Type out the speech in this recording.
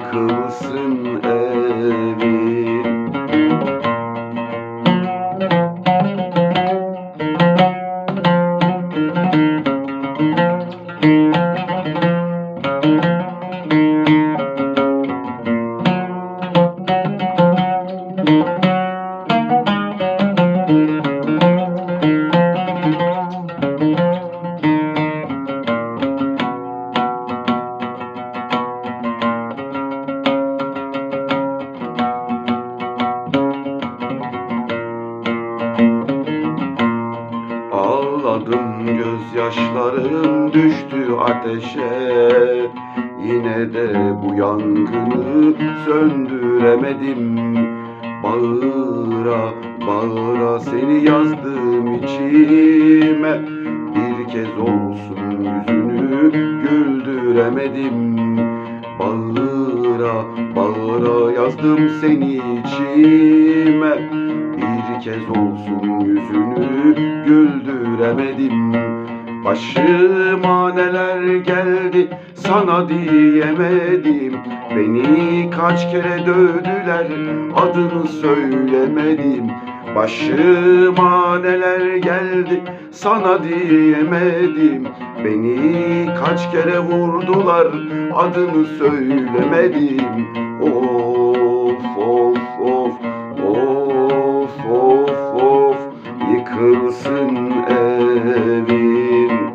yıkılsın evin gözyaşlarım düştü ateşe. Yine de bu yangını söndüremedim. Bağıra bağıra seni yazdım içime. Bir kez olsun yüzünü güldüremedim. Bağıra bağıra yazdım seni içime. Bir kez olsun yüzünü güldüremedim Başıma neler geldi sana diyemedim. Beni kaç kere dövdüler adını söylemedim. Başıma neler geldi sana diyemedim. Beni kaç kere vurdular adını söylemedim. Of of of of of of yıkılsın ev sevim